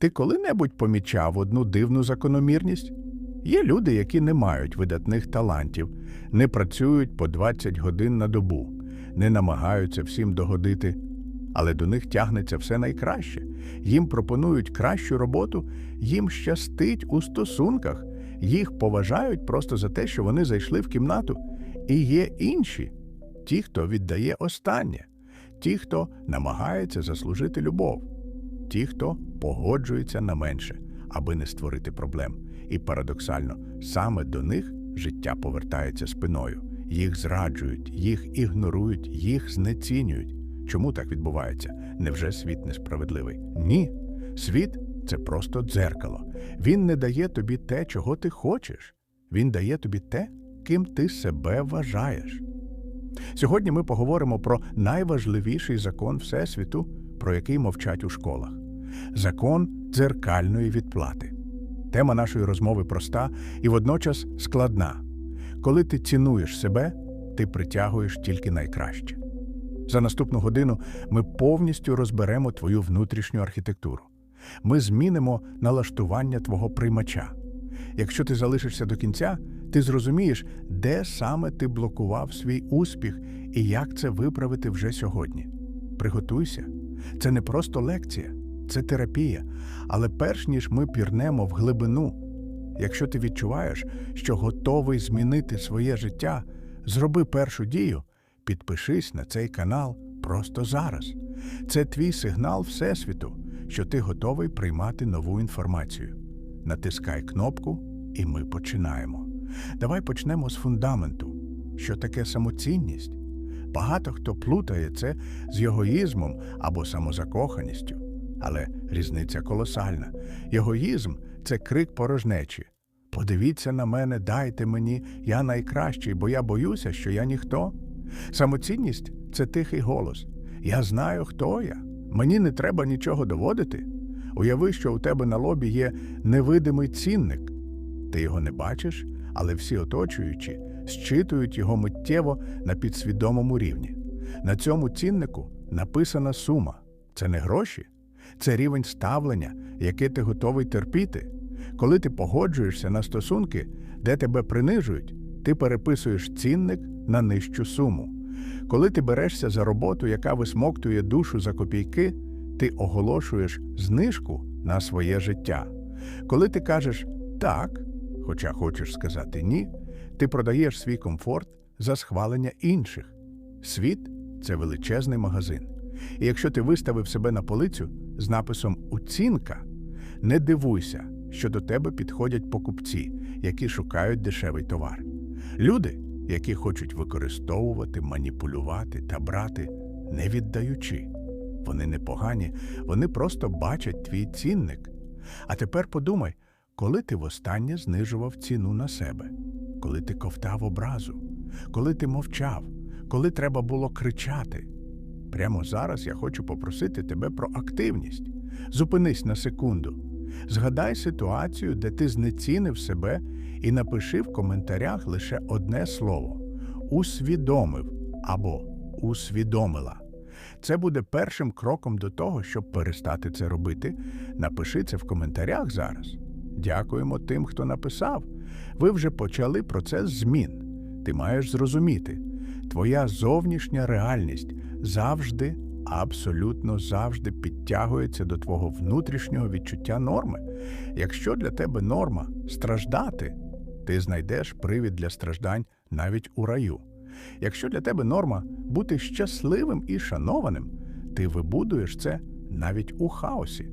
Ти коли-небудь помічав одну дивну закономірність? Є люди, які не мають видатних талантів, не працюють по 20 годин на добу, не намагаються всім догодити, але до них тягнеться все найкраще. Їм пропонують кращу роботу, їм щастить у стосунках, їх поважають просто за те, що вони зайшли в кімнату. І є інші, ті, хто віддає останнє, ті, хто намагається заслужити любов, ті, хто погоджується на менше, аби не створити проблем. І парадоксально, саме до них життя повертається спиною. Їх зраджують, їх ігнорують, їх знецінюють. Чому так відбувається? Невже світ несправедливий? Ні. Світ це просто дзеркало. Він не дає тобі те, чого ти хочеш. Він дає тобі те, ким ти себе вважаєш. Сьогодні ми поговоримо про найважливіший закон Всесвіту, про який мовчать у школах закон дзеркальної відплати. Тема нашої розмови проста і водночас складна. Коли ти цінуєш себе, ти притягуєш тільки найкраще. За наступну годину ми повністю розберемо твою внутрішню архітектуру. Ми змінимо налаштування твого приймача. Якщо ти залишишся до кінця, ти зрозумієш, де саме ти блокував свій успіх і як це виправити вже сьогодні. Приготуйся. Це не просто лекція, це терапія. Але перш ніж ми пірнемо в глибину, якщо ти відчуваєш, що готовий змінити своє життя, зроби першу дію, підпишись на цей канал просто зараз. Це твій сигнал Всесвіту, що ти готовий приймати нову інформацію. Натискай кнопку, і ми починаємо. Давай почнемо з фундаменту. Що таке самоцінність? Багато хто плутає це з егоїзмом або самозакоханістю. Але різниця колосальна. Егоїзм це крик порожнечі. Подивіться на мене, дайте мені, я найкращий, бо я боюся, що я ніхто. Самоцінність це тихий голос. Я знаю, хто я. Мені не треба нічого доводити. Уяви, що у тебе на лобі є невидимий цінник. Ти його не бачиш, але всі оточуючі зчитують його миттєво на підсвідомому рівні. На цьому ціннику написана сума. Це не гроші, це рівень ставлення, яке ти готовий терпіти. Коли ти погоджуєшся на стосунки, де тебе принижують, ти переписуєш цінник на нижчу суму. Коли ти берешся за роботу, яка висмоктує душу за копійки, ти оголошуєш знижку на своє життя. Коли ти кажеш так, хоча хочеш сказати ні, ти продаєш свій комфорт за схвалення інших. Світ це величезний магазин. І якщо ти виставив себе на полицю з написом Оцінка, не дивуйся, що до тебе підходять покупці, які шукають дешевий товар. Люди, які хочуть використовувати, маніпулювати та брати, не віддаючи. Вони не погані, вони просто бачать твій цінник. А тепер подумай, коли ти востаннє знижував ціну на себе, коли ти ковтав образу, коли ти мовчав, коли треба було кричати. Прямо зараз я хочу попросити тебе про активність. Зупинись на секунду. Згадай ситуацію, де ти знецінив себе, і напиши в коментарях лише одне слово усвідомив або усвідомила. Це буде першим кроком до того, щоб перестати це робити. Напиши це в коментарях зараз. Дякуємо тим, хто написав. Ви вже почали процес змін. Ти маєш зрозуміти, твоя зовнішня реальність завжди, абсолютно завжди підтягується до твого внутрішнього відчуття норми. Якщо для тебе норма страждати, ти знайдеш привід для страждань навіть у раю. Якщо для тебе норма бути щасливим і шанованим, ти вибудуєш це навіть у хаосі.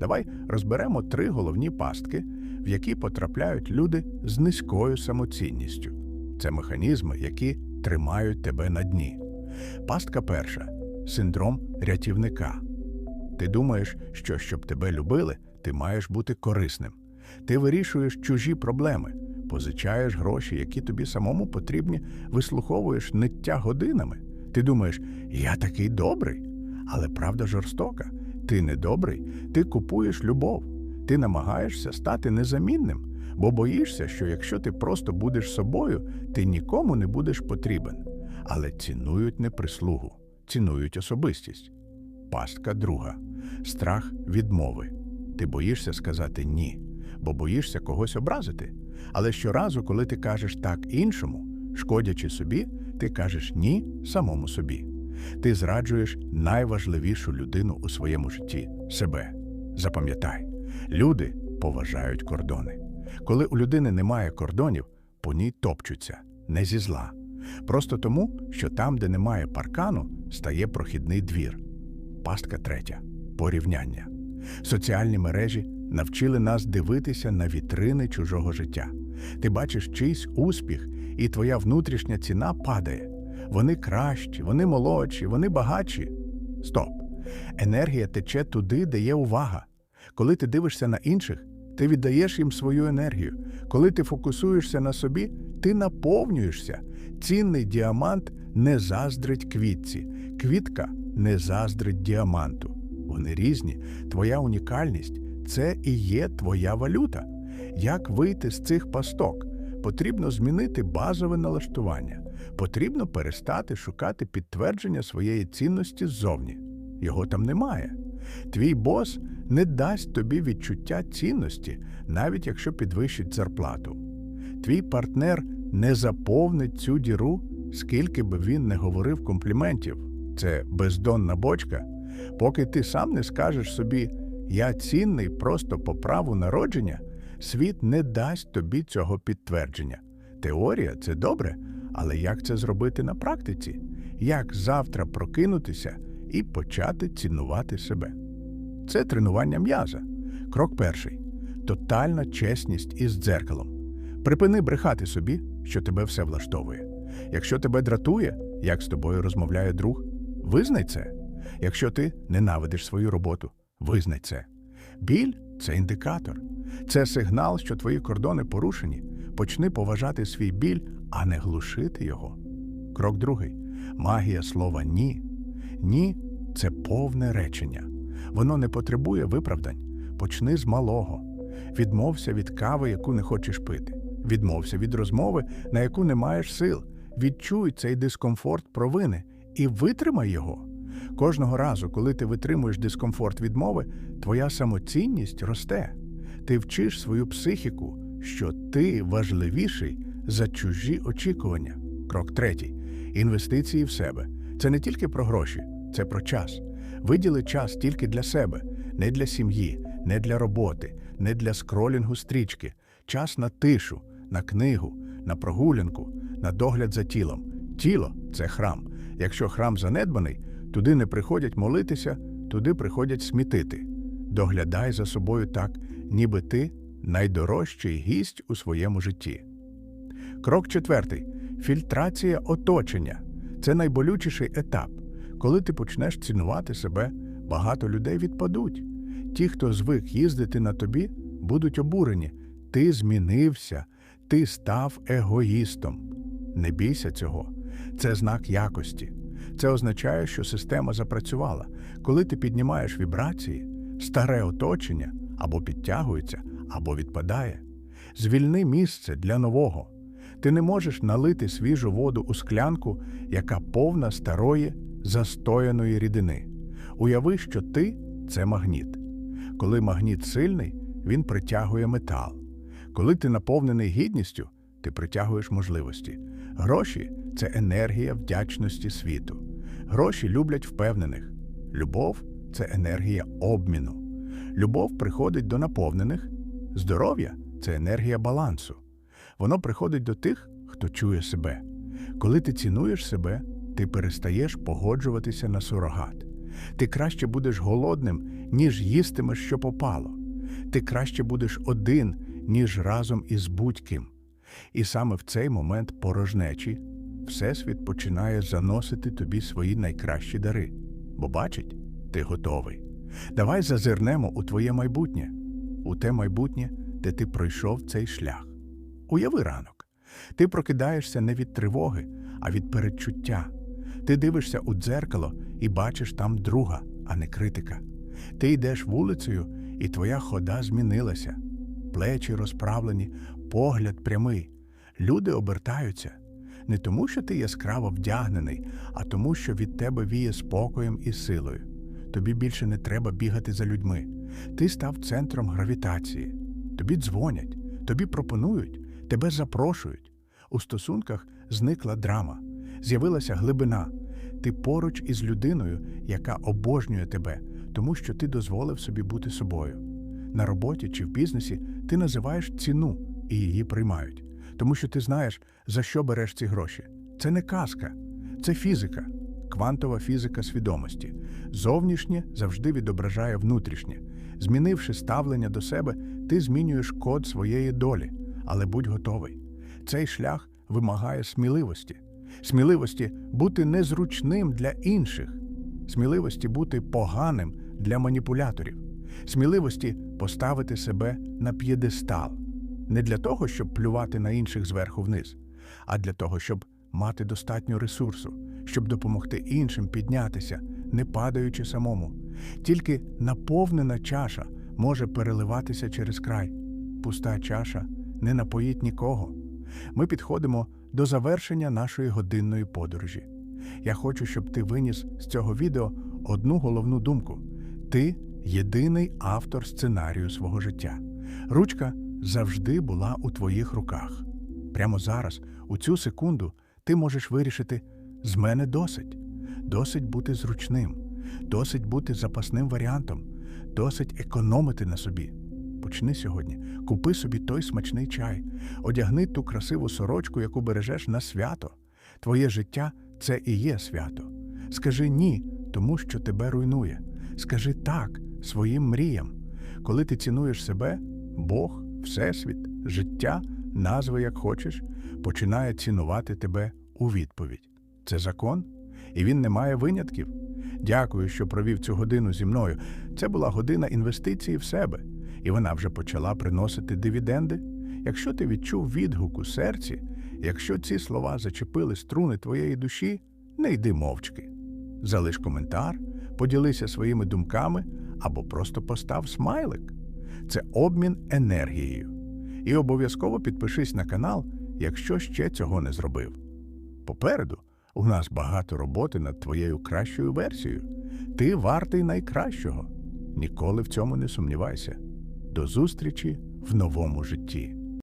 Давай розберемо три головні пастки, в які потрапляють люди з низькою самоцінністю. Це механізми, які тримають тебе на дні. Пастка перша синдром рятівника. Ти думаєш, що щоб тебе любили, ти маєш бути корисним. Ти вирішуєш чужі проблеми, позичаєш гроші, які тобі самому потрібні, вислуховуєш ниття годинами. Ти думаєш, я такий добрий, але правда жорстока. Ти не добрий, ти купуєш любов, ти намагаєшся стати незамінним, бо боїшся, що якщо ти просто будеш собою, ти нікому не будеш потрібен. Але цінують не прислугу, цінують особистість. Пастка друга страх відмови. Ти боїшся сказати ні, бо боїшся когось образити. Але щоразу, коли ти кажеш так іншому, шкодячи собі, ти кажеш ні самому собі. Ти зраджуєш найважливішу людину у своєму житті себе. Запам'ятай, люди поважають кордони. Коли у людини немає кордонів, по ній топчуться не зі зла. Просто тому, що там, де немає паркану, стає прохідний двір. Пастка третя порівняння. Соціальні мережі навчили нас дивитися на вітрини чужого життя. Ти бачиш чийсь успіх, і твоя внутрішня ціна падає. Вони кращі, вони молодші, вони багатші. Стоп. Енергія тече туди, де є увага. Коли ти дивишся на інших, ти віддаєш їм свою енергію. Коли ти фокусуєшся на собі, ти наповнюєшся. Цінний діамант не заздрить квітці, квітка не заздрить діаманту. Вони різні. Твоя унікальність це і є твоя валюта. Як вийти з цих пасток? Потрібно змінити базове налаштування. Потрібно перестати шукати підтвердження своєї цінності ззовні. Його там немає. Твій бос не дасть тобі відчуття цінності, навіть якщо підвищить зарплату. Твій партнер не заповнить цю діру, скільки би він не говорив компліментів. Це бездонна бочка. Поки ти сам не скажеш собі Я цінний просто по праву народження, світ не дасть тобі цього підтвердження. Теорія це добре, але як це зробити на практиці? Як завтра прокинутися і почати цінувати себе? Це тренування м'яза. Крок перший тотальна чесність із дзеркалом. Припини брехати собі, що тебе все влаштовує. Якщо тебе дратує, як з тобою розмовляє друг, визнай це. Якщо ти ненавидиш свою роботу, визнай це. Біль це індикатор, це сигнал, що твої кордони порушені. Почни поважати свій біль, а не глушити його. Крок другий магія слова ні. Ні це повне речення. Воно не потребує виправдань. Почни з малого. Відмовся від кави, яку не хочеш пити. Відмовся від розмови, на яку не маєш сил. Відчуй цей дискомфорт провини і витримай його. Кожного разу, коли ти витримуєш дискомфорт відмови, твоя самоцінність росте. Ти вчиш свою психіку, що ти важливіший за чужі очікування. Крок третій інвестиції в себе. Це не тільки про гроші, це про час. Виділи час тільки для себе, не для сім'ї, не для роботи, не для скролінгу стрічки, час на тишу, на книгу, на прогулянку, на догляд за тілом. Тіло це храм. Якщо храм занедбаний, туди не приходять молитися, туди приходять смітити. Доглядай за собою так, ніби ти найдорожчий гість у своєму житті. Крок четвертий фільтрація оточення. Це найболючіший етап. Коли ти почнеш цінувати себе, багато людей відпадуть. Ті, хто звик їздити на тобі, будуть обурені. Ти змінився, ти став егоїстом. Не бійся цього. Це знак якості. Це означає, що система запрацювала. Коли ти піднімаєш вібрації, старе оточення або підтягується, або відпадає. Звільни місце для нового. Ти не можеш налити свіжу воду у склянку, яка повна старої застояної рідини. Уяви, що ти це магніт. Коли магніт сильний, він притягує метал. Коли ти наповнений гідністю, ти притягуєш можливості. Гроші це енергія вдячності світу. Гроші люблять впевнених. Любов це енергія обміну. Любов приходить до наповнених. Здоров'я це енергія балансу. Воно приходить до тих, хто чує себе. Коли ти цінуєш себе, ти перестаєш погоджуватися на сурогат. Ти краще будеш голодним, ніж їстимеш, що попало. Ти краще будеш один, ніж разом із будь-ким. І саме в цей момент порожнечі Всесвіт починає заносити тобі свої найкращі дари, бо бачить, ти готовий. Давай зазирнемо у твоє майбутнє, у те майбутнє, де ти пройшов цей шлях. Уяви ранок. Ти прокидаєшся не від тривоги, а від передчуття. Ти дивишся у дзеркало і бачиш там друга, а не критика. Ти йдеш вулицею, і твоя хода змінилася. Плечі розправлені, погляд прямий. Люди обертаються не тому, що ти яскраво вдягнений, а тому, що від тебе віє спокоєм і силою. Тобі більше не треба бігати за людьми. Ти став центром гравітації. Тобі дзвонять, тобі пропонують, тебе запрошують. У стосунках зникла драма, з'явилася глибина. Ти поруч із людиною, яка обожнює тебе, тому що ти дозволив собі бути собою. На роботі чи в бізнесі ти називаєш ціну і її приймають, тому що ти знаєш, за що береш ці гроші. Це не казка, це фізика, квантова фізика свідомості. Зовнішнє завжди відображає внутрішнє. Змінивши ставлення до себе, ти змінюєш код своєї долі, але будь готовий. Цей шлях вимагає сміливості, сміливості бути незручним для інших, сміливості бути поганим для маніпуляторів, сміливості поставити себе на п'єдестал. Не для того, щоб плювати на інших зверху вниз, а для того, щоб мати достатньо ресурсу, щоб допомогти іншим піднятися, не падаючи самому. Тільки наповнена чаша може переливатися через край. Пуста чаша не напоїть нікого. Ми підходимо до завершення нашої годинної подорожі. Я хочу, щоб ти виніс з цього відео одну головну думку: ти єдиний автор сценарію свого життя. Ручка завжди була у твоїх руках. Прямо зараз, у цю секунду, ти можеш вирішити: з мене досить, досить бути зручним, досить бути запасним варіантом, досить економити на собі. Почни сьогодні, купи собі той смачний чай, одягни ту красиву сорочку, яку бережеш на свято. Твоє життя це і є свято. Скажи ні, тому що тебе руйнує. Скажи так своїм мріям. Коли ти цінуєш себе, Бог, Всесвіт, життя, назви як хочеш, починає цінувати тебе у відповідь. Це закон, і він не має винятків. Дякую, що провів цю годину зі мною. Це була година інвестиції в себе, і вона вже почала приносити дивіденди. Якщо ти відчув відгук у серці, якщо ці слова зачепили струни твоєї душі, не йди мовчки. Залиш коментар, поділися своїми думками або просто постав смайлик. Це обмін енергією. І обов'язково підпишись на канал, якщо ще цього не зробив. Попереду у нас багато роботи над твоєю кращою версією. Ти вартий найкращого. Ніколи в цьому не сумнівайся. До зустрічі в новому житті.